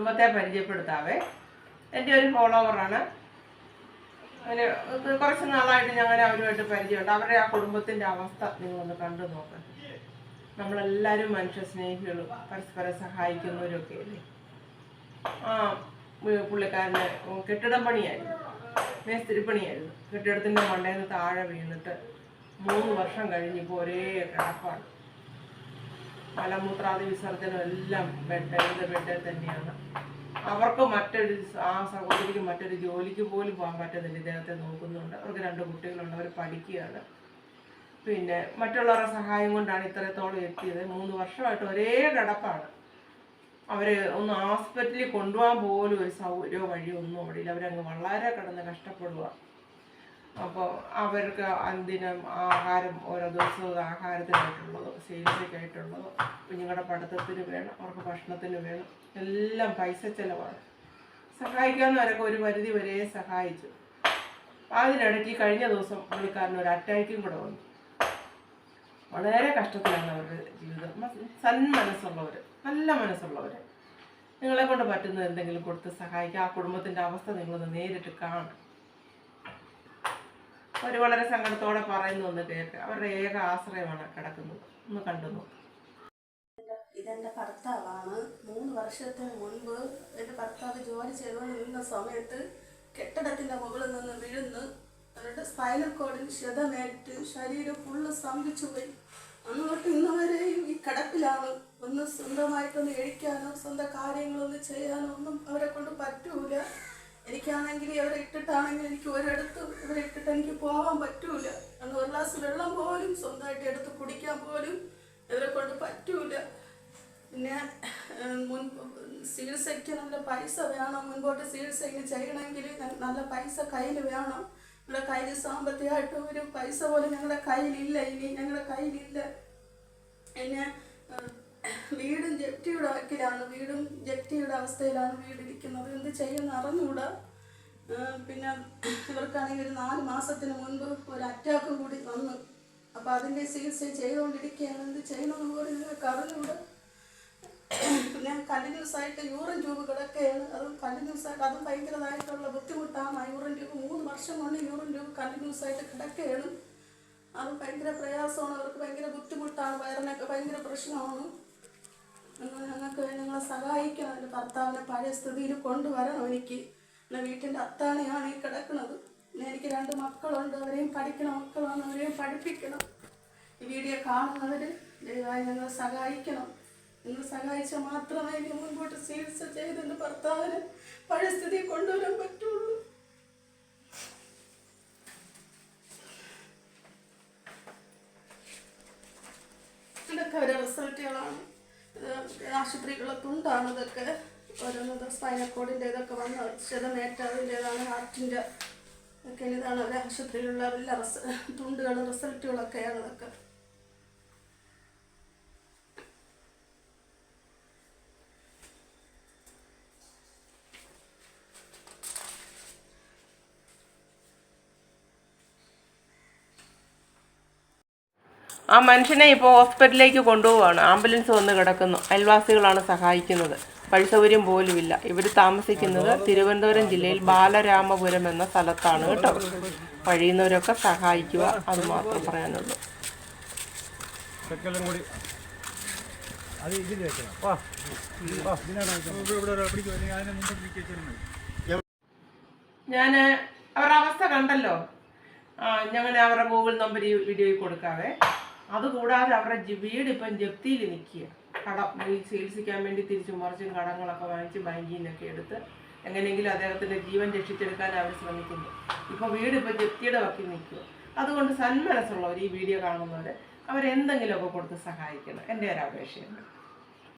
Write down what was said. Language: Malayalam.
കുടുംബത്തെ പരിചയപ്പെടുത്താവേ. എന്റെ ഒരു ഫോളോവറാണ്. അങ്ങനെ കുറച്ച് നാളായിട്ട് ഞങ്ങൾ അവരുമായിട്ട് പരിചയമുണ്ട്. അവരുടെ ആ കുടുംബത്തിന്റെ അവസ്ഥ നിങ്ങളൊന്ന് കണ്ടു നോക്കണം നമ്മളെല്ലാവരും മനുഷ്യ സ്നേഹികളും പരസ്പരം സഹായിക്കുന്നവരൊക്കെ അല്ലേ? ആ പുള്ളിക്കാരന് കെട്ടിടം പണിയായിരുന്നു. മേസ്തിരി പണിയായിരുന്നു. കെട്ടിടത്തിന്റെ മണ്ടേന്ന് താഴെ വീണിട്ട് മൂന്ന് വർഷം കഴിഞ്ഞിപ്പോൾ ഒരേ കിടപ്പാണ്. മലമൂത്രാദി വിസർജനം എല്ലാം ബെഡ് ഏത് ബെഡിൽ തന്നെയാണ്. അവർക്ക് മറ്റൊരു ആ സഹോദരിക്ക് മറ്റൊരു ജോലിക്ക് പോലും പോകാൻ പറ്റുന്നില്ല. ഇദ്ദേഹത്തെ നോക്കുന്നുണ്ട്. അവർക്ക് രണ്ട് കുട്ടികളുണ്ട്. അവർ പഠിക്കുകയാണ്. പിന്നെ മറ്റുള്ളവരുടെ സഹായം കൊണ്ടാണ് ഇത്രത്തോളം എത്തിയത്. മൂന്ന് വർഷമായിട്ട് ഒരേ കിടപ്പാണ്. അവർ ഒന്ന് ഹോസ്പിറ്റലിൽ കൊണ്ടുപോകാൻ പോലും ഒരു സൗകര്യമോ വഴിയോ ഒന്നും ഇല്ല. അവരങ്ങ് വളരെ കിടന്ന് കഷ്ടപ്പെടുക അപ്പോൾ അവർക്ക് അന്തിനം ആഹാരം ഓരോ ദിവസവും ആഹാരത്തിനായിട്ടുള്ളത് ചികിത്സയ്ക്കായിട്ടുള്ളതോ കുഞ്ഞുങ്ങളുടെ പഠിത്തത്തിന് വേണം അവർക്ക് ഭക്ഷണത്തിന് വേണം എല്ലാം പൈസ ചിലവാണ്. സഹായിക്കാവുന്നവരൊക്കെ ഒരു പരിധി വരെ സഹായിച്ചു. അതിനിടയ്ക്ക് കഴിഞ്ഞ ദിവസം പുള്ളിക്കാരന് ഒരു അറ്റാക്കും കൂടെ വന്നു. വളരെ കഷ്ടത്തിലാണ് അവരുടെ ജീവിതം. സന്മനസ്സുള്ളവർ നല്ല മനസ്സുള്ളവർ നിങ്ങളെ കൊണ്ട് പറ്റുന്ന എന്തെങ്കിലും കൊടുത്ത് സഹായിക്കുക ആ കുടുംബത്തിന്റെ അവസ്ഥ നിങ്ങളൊന്ന് നേരിട്ട് കാണും അവർ വളരെ സങ്കടത്തോടെ പറയുന്നു ഒന്ന് കേൾക്ക് അവരുടെ ഏക ആശ്രയമാണ് കിടക്കുന്നത്. ഒന്ന് കണ്ടു നോക്ക്. ഇതെന്റെ ഭർത്താവാണ്. മൂന്ന് വർഷത്തിന് മുൻപ് എന്റെ ഭർത്താവ് ജോലി ചെയ്തുകൊണ്ട് നിന്ന സമയത്ത് കെട്ടിടത്തിന്റെ മുകളിൽ നിന്ന് വീഴുന്ന്. അവരുടെ സ്പൈനൽ കോഡിൽ ക്ഷതമേറ്റ് ശരീരം ഫുള്ള് സ്തംഭിച്ചു പോയി. അന്നവർക്ക് ഇന്ന് വരെയും ഈ കിടപ്പിലാണ്. ഒന്ന് സ്വന്തമായിട്ടൊന്ന് എഴിക്കാനോ സ്വന്തം കാര്യങ്ങളൊന്നും ചെയ്യാനോ ഒന്നും അവരെ കൊണ്ട് പറ്റൂല. എനിക്കാണെങ്കിൽ അവരെ ഇട്ടിട്ടാണെങ്കിൽ എനിക്ക് ഒരിടത്തും ഇവരെ ഇട്ടിട്ട് എനിക്ക് പോകാൻ പറ്റൂല. അന്ന് ഒരു ഗ്ലാസ് വെള്ളം പോലും സ്വന്തമായിട്ട് എടുത്ത് കുടിക്കാൻ പോലും ഇവരെ കൊണ്ട് പറ്റൂല. പിന്നെ മുൻ ചികിത്സയ്ക്ക് നല്ല പൈസ വേണം. മുൻപോട്ട് ചികിത്സ ഇങ്ങനെ ചെയ്യണമെങ്കിൽ നല്ല പൈസ കയ്യിൽ വേണം. ഞങ്ങളുടെ കയ്യിൽ സാമ്പത്തികമായിട്ട് ഒരു പൈസ പോലും ഞങ്ങളുടെ കയ്യിലില്ല ഇനി. ഞങ്ങളുടെ കയ്യിലില്ല. പിന്നെ വീടും ജപ്തിയുടെ വക്കിലാണ്. വീടും ജപ്തിയുടെ അവസ്ഥയിലാണ് വീടിരിക്കുന്നത്. എന്ത് ചെയ്യുന്ന അറിഞ്ഞുകൂടാ? ഏഹ്, പിന്നെ ഇവർക്കാണെങ്കിൽ ഒരു നാല് മാസത്തിന് മുൻപ് ഒരു അറ്റാക്കും കൂടി വന്നു. അപ്പോൾ അതിന്റെ ചികിത്സ ചെയ്തുകൊണ്ടിരിക്കുകയാണ്. എന്ത് ചെയ്യണമെന്ന് പോലും നിങ്ങൾക്ക് അറിഞ്ഞുകൂടാ. പിന്നെ കണ്ടിന്യൂസ് ആയിട്ട് യൂറിൻ ട്യൂബ് കിടക്കുകയാണ്. അതും കണ്ടിന്യൂസ് ആയിട്ട് അതും ഭയങ്കരമായിട്ടുള്ള ബുദ്ധിമുട്ടാണ്. ആ യൂറിൻ ട്യൂബ് മൂന്ന് വർഷം കൊണ്ട് യൂറിൻ ട്യൂബ് കണ്ടിന്യൂസ് ആയിട്ട് കിടക്കുകയാണ്. അത് ഭയങ്കര പ്രയാസമാണ്. അവർക്ക് ഭയങ്കര ബുദ്ധിമുട്ടാണ്. വയറിനൊക്കെ ഭയങ്കര പ്രശ്നമാണ്. ഞങ്ങൾക്ക് ഞങ്ങളെ സഹായിക്കണം. എന്റെ ഭർത്താവിനെ പഴയ സ്ഥിതിയിൽ കൊണ്ടുവരണം എനിക്ക്. പിന്നെ വീട്ടിന്റെ അത്താണിയാണ് ഈ കിടക്കുന്നത്. എനിക്ക് രണ്ട് മക്കളുണ്ട്. അവരെയും പഠിക്കണം മക്കളാണ്. അവരെയും പഠിപ്പിക്കണം. ഈ വീഡിയോ കാണുന്നവർ ദയവായി നിങ്ങൾ സഹായിക്കണം. നിങ്ങൾ സഹായിച്ചാൽ മാത്രമേ ഇനി മുൻപോട്ട് ചികിത്സ ചെയ്തെന്ന് ഭർത്താവിന് പരിസ്ഥിതി കൊണ്ടുവരാൻ പറ്റുള്ളൂ. ഇതൊക്കെ ഒരു റിസൾട്ടുകളാണ്. ആശുപത്രികളൊക്കെ ഉണ്ടാണ് ഇതൊക്കെ ഓരോന്നത് സ്പൈനൽ ഇതൊക്കെ വന്ന് ക്ഷതമേറ്റ അതിന്റെതാണ് ഹാർട്ടിന്റെ ഒക്കെ ഇതാണ് അവരെ ആശുപത്രിയിലുള്ള എല്ലാ റിസ തുണ്ടുകളും റിസൾട്ടുകളൊക്കെയാണ് ഇതൊക്കെ. ആ മനുഷ്യനെ ഇപ്പോൾ ഹോസ്പിറ്റലിലേക്ക് കൊണ്ടുപോവാണ്. ആംബുലൻസ് വന്ന് കിടക്കുന്നു. അയൽവാസികളാണ് സഹായിക്കുന്നത്. വഴിസൗകര്യം പോലുമില്ല. ഇവർ താമസിക്കുന്നത് തിരുവനന്തപുരം ജില്ലയിൽ ബാലരാമപുരം എന്ന സ്ഥലത്താണ് കേട്ടോ. കഴിയുന്നവരൊക്കെ സഹായിക്കുക അത് മാത്രം പറയാനുള്ളൂ. ഞാൻ അവരുടെ അവസ്ഥ കണ്ടല്ലോ. ഞങ്ങൾ അവരുടെ ഗൂഗിൾ നമ്പർ ഈ വീഡിയോയിൽ കൊടുക്കാവേ. അതുകൂടാതെ അവരുടെ വീട് ഇപ്പം ജപ്തിയിൽ നിൽക്കുക കടം ഈ ചികിത്സിക്കാൻ വേണ്ടി തിരിച്ചു മറിച്ചും കടങ്ങളൊക്കെ വാങ്ങിച്ച് ബാങ്കിൽ നിന്നൊക്കെ എടുത്ത് എങ്ങനെയെങ്കിലും അദ്ദേഹത്തിന്റെ ജീവൻ രക്ഷിച്ചെടുക്കാൻ അവർ ശ്രമിക്കുന്നു. ഇപ്പോൾ വീട് ഇപ്പോൾ ജപ്തിയുടെ വക്കിൽ നിൽക്കുക അതുകൊണ്ട് സന്മനസ്സുള്ളവർ ഈ വീഡിയോ കാണുന്നവർ അവരെന്തെങ്കിലുമൊക്കെ കൊടുത്ത് സഹായിക്കണം. എന്റെ ഒരു അപേക്ഷയുണ്ട്.